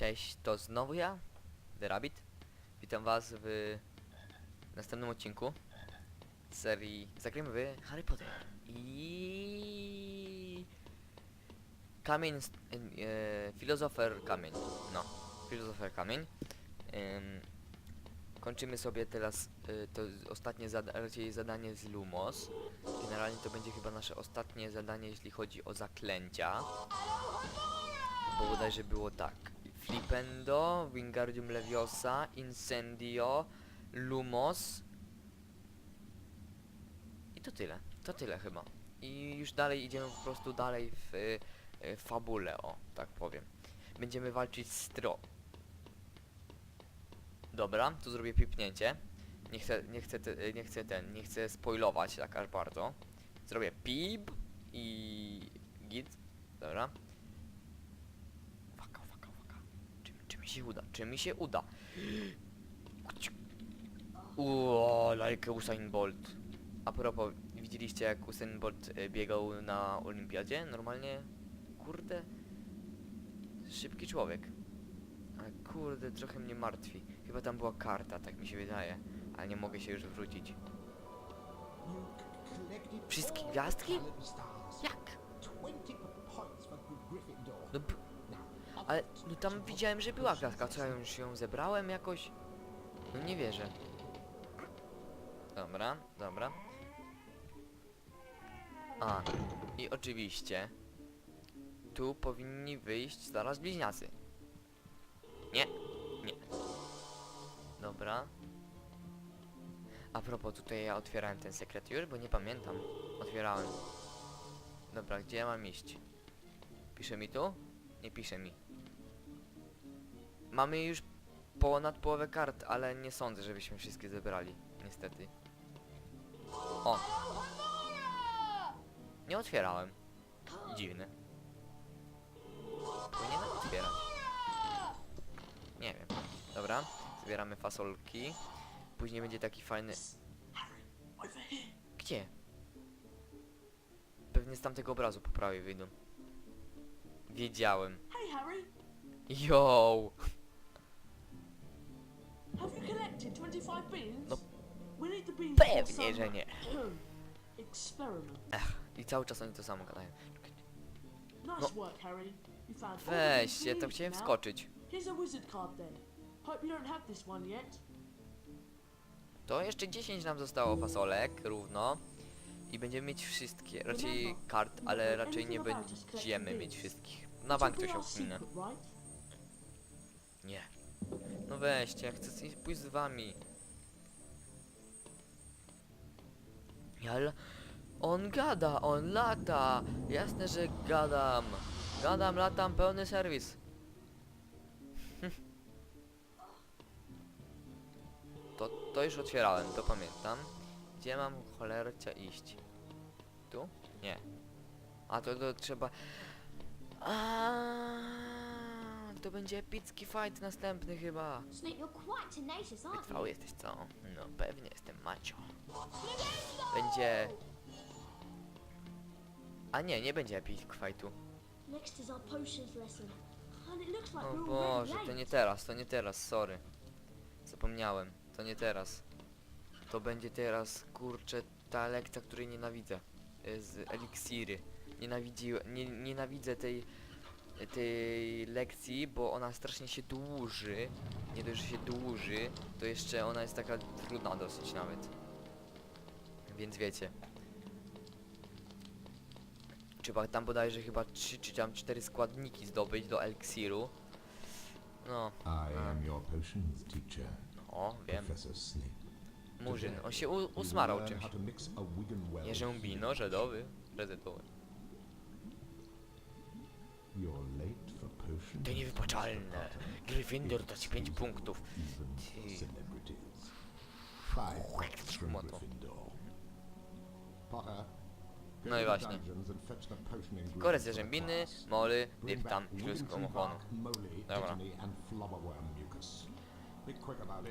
Cześć, to znowu ja, The Rabbit. Witam was w następnym odcinku serii Zagrajmy w Harry Potter. I Kamień, e, Filozofer Kamień. No, Filozofer Kamień. Ym, kończymy sobie teraz e, to ostatnie zada raczej zadanie z Lumos. Generalnie to będzie chyba nasze ostatnie zadanie, jeśli chodzi o zaklęcia. Bo bodajże było tak. Flipendo, Wingardium Leviosa, Incendio, Lumos. I to tyle. To tyle chyba. I już dalej idziemy po prostu dalej w y, y, fabule, o, tak powiem. Będziemy walczyć z Tro. Dobra, tu zrobię pipnięcie. Nie chcę, nie chcę, te, nie chcę ten, nie chcę spoilować tak aż bardzo. Zrobię pip i git. Dobra. Waka, waka, waka. Czy, czy mi się uda? Czy mi się uda? Uuu, like Usain Bolt. A propos, widzieliście jak Usain Bolt e, biegał na olimpiadzie? Normalnie, kurde, szybki człowiek. Ale kurde, trochę mnie martwi. Chyba tam była karta, tak mi się wydaje. Ale nie mogę się już wrócić. Wszystkie gwiazdki? Jak? No, ale no tam widziałem, że była gwiazdka. Co, ja już ją zebrałem jakoś? No nie wierzę. Dobra, dobra. A, i oczywiście tu powinni wyjść zaraz bliźniacy. Nie, nie. Dobra. A propos, tutaj ja otwierałem ten sekret już, bo nie pamiętam. Otwierałem. Dobra, gdzie ja mam iść? Pisze mi tu? Nie pisze mi. Mamy już ponad połowę kart, ale nie sądzę, żebyśmy wszystkie zebrali. Niestety. O! Nie otwierałem. Dziwne. Powinienem otwierać. Nie wiem. Dobra, zbieramy fasolki. Później będzie taki fajny... Gdzie? Pewnie z tamtego obrazu po prawej wyjdą. Wiedziałem. Yo! No, Pewnie, że nie. experiment. I cały czas oni to samo gadają. The Weź, ja need chciałem wskoczyć. To jeszcze 10 nam zostało fasolek, równo. I będziemy mieć wszystkie, raczej kart, ale raczej nie będziemy mieć wszystkich. Na bank to się right? Nie. Weźcie, ja chcę z- pójść z wami. L- On gada, on lata. Jasne, że gadam. Gadam, latam, pełny serwis. to, to już otwierałem, to pamiętam. Gdzie mam cholercia iść? Tu? Nie. A to, to trzeba... A, to będzie epicki fight następny chyba. Snape, you're quite tenacious, aren't you? Wytrwały jesteś, co? No pewnie jestem macio. Będzie... A nie, nie będzie epic fightu. Next is our potions lesson. And it looks like O we're Boże, to late. nie teraz, to nie teraz, sorry. Zapomniałem, to nie teraz. To będzie teraz, kurczę, ta lekcja, której nienawidzę. Y, Z eliksiry. Nienawidziłem, nie, nienawidzę tej, tej lekcji, bo ona strasznie się dłuży. Nie dość, że się dłuży, to jeszcze ona jest taka trudna dosyć nawet. Więc wiecie. Trzeba tam bodajże chyba 3 czy tam 4 składniki zdobyć do eliksiru. No, I am your potions teacher, o, wiem. Professor Snape. Murzyn, on się usmarał czymś. Jerzębino, żedowy, rezetowy. To niewybaczalne. Gryffindor da ci 5 punktów. Ty. No i właśnie. Korec class. moly, Wiggenton komochonu. bark, moly, Dobra.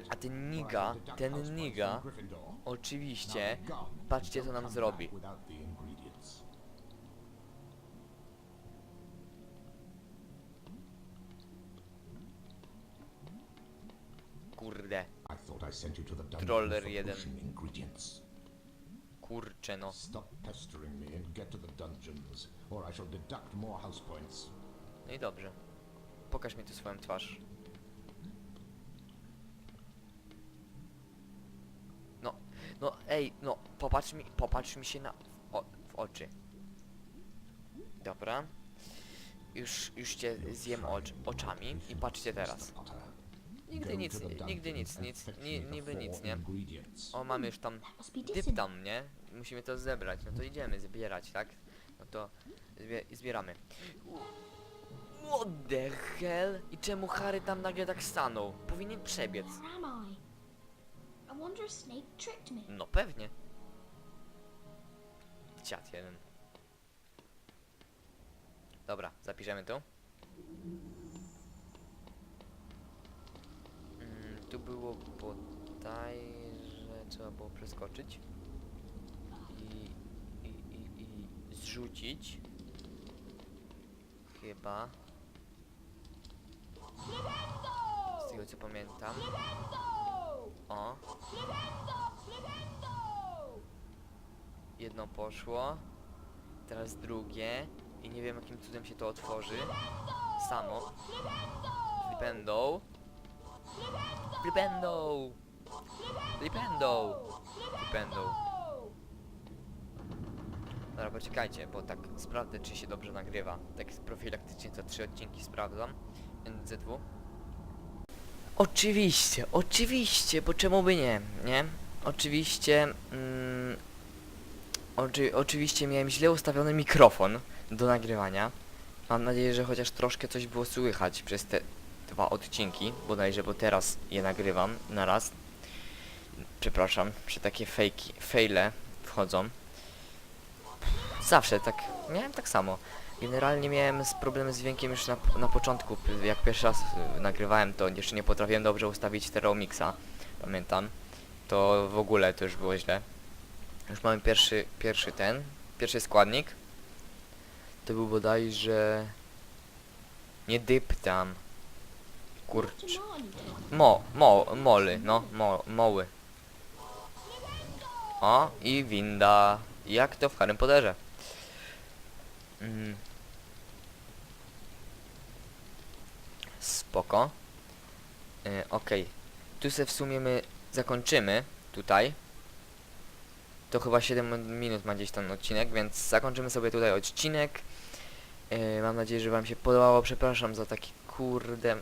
A ten niga, ten niga, oczywiście, patrzcie co nam zrobi. Shall deduct more house points. No i dobrze. Pokaż mi tu swoją twarz. No, no ej, no popatrz mi, popatrz mi się na, w, o, w oczy. Dobra. Już, już cię zjem ocz, oczami i patrzcie teraz. Nigdy nic, nigdy nic, nic, ni, niby nic, nie? O, mamy już tam dyp tam, nie? Musimy to zebrać, no to idziemy zbierać, tak? No to zbie zbieramy. What the hell? I czemu Harry tam nagle tak stanął? Powinien przebiec. No pewnie. Dziad jeden. Dobra, zapiszemy tu. Tu było bodajże trzeba było przeskoczyć i, i, i, i zrzucić. Chyba. Z tego co pamiętam. O. Jedno poszło. Teraz drugie. I nie wiem jakim cudem się to otworzy. Samo. Flipendo. Flipendo. Flipendo. Flipendo. Dobra, poczekajcie, bo tak sprawdzę czy się dobrze nagrywa. Tak profilaktycznie co trzy odcinki sprawdzam. NZW. Oczywiście, oczywiście, bo czemu by nie, nie? Oczywiście, mm, oczy, oczywiście miałem źle ustawiony mikrofon do nagrywania. Mam nadzieję, że chociaż troszkę coś było słychać przez te dwa odcinki, bodajże, bo teraz je nagrywam na raz. Przepraszam, że takie fejki, fejle wchodzą. Zawsze tak, miałem tak samo. Generalnie miałem problem z dźwiękiem już na, na początku, jak pierwszy raz y, nagrywałem to jeszcze nie potrafiłem dobrze ustawić stereo mixa, pamiętam. To w ogóle to już było źle. Już mamy pierwszy, pierwszy ten, pierwszy składnik. To był bodajże... Nie dyptam. Kurcz. Mo, mo, moly, no, mo, moły. O, i winda. Jak to w Harrym Potterze. Mm. Spoko. E, Okej. Tu se w sumie my zakończymy. Tutaj. To chyba 7 minut ma gdzieś ten odcinek, więc zakończymy sobie tutaj odcinek. E, mam nadzieję, że wam się podobało. Przepraszam za taki kurde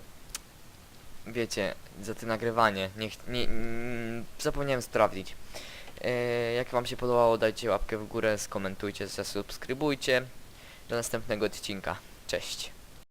wiecie, za to nagrywanie. Niech, nie, mm, zapomniałem sprawdzić. E, jak wam się podobało, dajcie łapkę w górę, skomentujcie, zasubskrybujcie. Do następnego odcinka. Cześć.